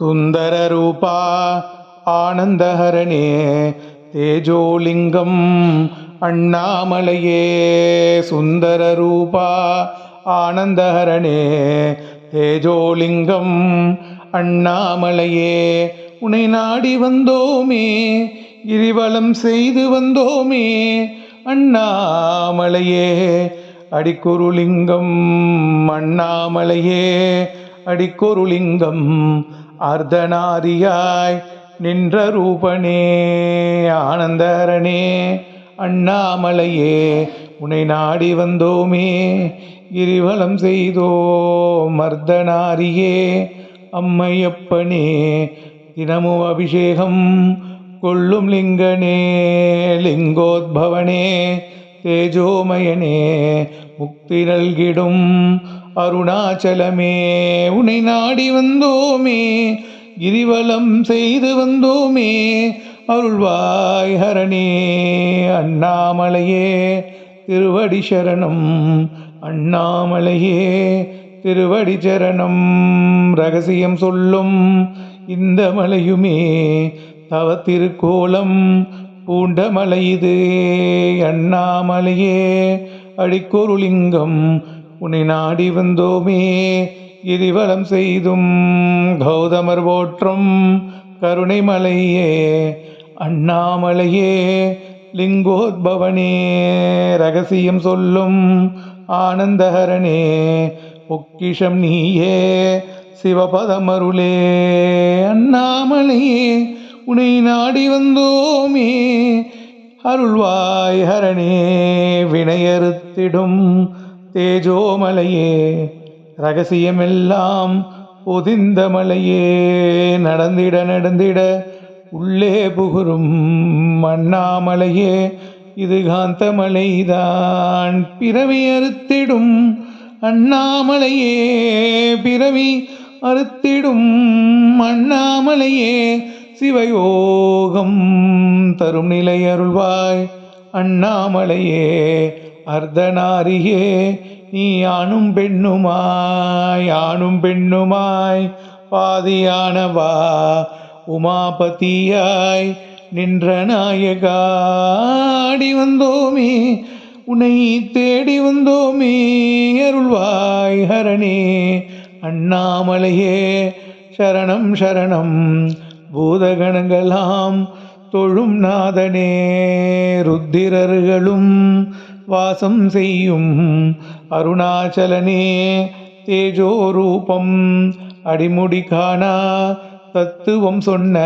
சுந்தர ரூபா ஆனந்தஹரணே தேஜோலிங்கம் அண்ணாமலையே சுந்தர ரூபா ஆனந்தஹரணே தேஜோலிங்கம் அண்ணாமலையே உனை நாடி வந்தோமே கிரிவலம் செய்து வந்தோமே அண்ணாமலையே அடிக்குருலிங்கம் அண்ணாமலையே அடிக்கொருலிங்கம் அர்த்தநாரியாய் நின்ற ரூபனே ஆனந்தரனே அண்ணாமலையே உனை நாடி வந்தோமே கிரிவலம் செய்தோம் மர்தனாரியே அம்மையப்பனே தினமும் அபிஷேகம் கொள்ளும் லிங்கனே லிங்கோத்பவனே தேஜோமயனே முக்தி நல்கிடும் அருணாச்சலமே உனை நாடி வந்தோமே கிரிவலம் செய்து வந்தோமே அருள்வாய் ஹரணே அண்ணாமலையே திருவடி சரணம் அண்ணாமலையே திருவடி சரணம். ரகசியம் சொல்லும் இந்த மலையுமே தவ திருக்கோலம் பூண்ட மலை இது அண்ணாமலையே அடிக்கொருலிங்கம் உன்னை நாடி வந்தோமே கிரிவலம் செய்தும் கௌதமர் போற்றும் கருணை மலையே அண்ணாமலையே லிங்கோத்பவனே ரகசியம் சொல்லும் ஆனந்தஹரணே பொக்கிஷம் நீயே சிவபதமருளே. அண்ணாமலையே உனை நாடி வந்தோமே அருள்வாய் ஹரணே வினையறுத்திடும் தேஜோமலையே ரகசியமெல்லாம் பொதிந்த மலையே நடந்திட நடந்திட உள்ளே புகுரும் மண்ணாமலையே இது காந்தமலைதான். பிறவி அறுத்திடும் அண்ணாமலையே பிறவி அறுத்திடும் அண்ணாமலையே சிவயோகம் தரும் நிலை அருள்வாய் அண்ணாமலையே. அர்த்தனாரியே நீ ஆணும் பெண்ணுமாய் ஆணும் பெண்ணுமாய் பாதியானவா உமாபதியாய் நின்ற நாயகாடி வந்தோமே உன்னை தேடி வந்தோமே அருள்வாய் ஹரணே அண்ணாமலையே சரணம் சரணம் பூதகணங்களாம் தொழும் நாதனே ருத்திரர்களும் வாசம் செய்யும் அருணாச்சலனே தேஜோரூபம். அடிமுடி காணா தத்துவம் சொன்ன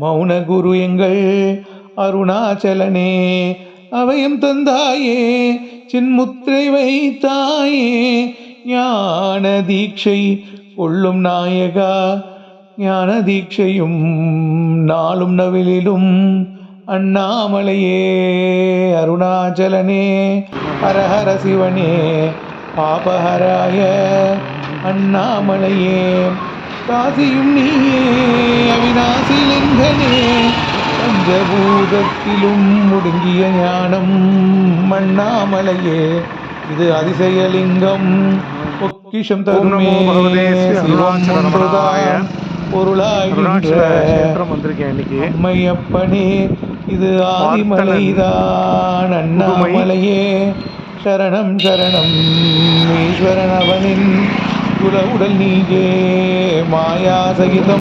மௌன குரு எங்கள் அருணாச்சலனே. அவையும் தந்தாயே சின்முத்திரை வைத்தாயே ஞான தீட்சை கொள்ளும் நாயகா. ஞான தீட்சையும் நாளும் நவிலிலும் அண்ணாமலையே அருணாச்சலனே ஹரஹர சிவனே பாபஹராய அண்ணாமலையே. காசியும் நீயே அவிநாசி லிங்கனே பஞ்சபூதத்திலும் முடுங்கிய ஞானம் அண்ணாமலையே. இது அதிசயலிங்கம் பொக்கிஷம் தருமே ஓம் சிவம் ஒன்றுதான் கஷேத்திரம் வந்திருக்கேன் இன்னைக்கு. அம்மையப்பனே இது ஆதிமலைதான் அண்ணாமலையே. சரணம் சரணம் ஈஸ்வரன் அவனின் குல உடல் நீங்கே மாயா சகிதம்.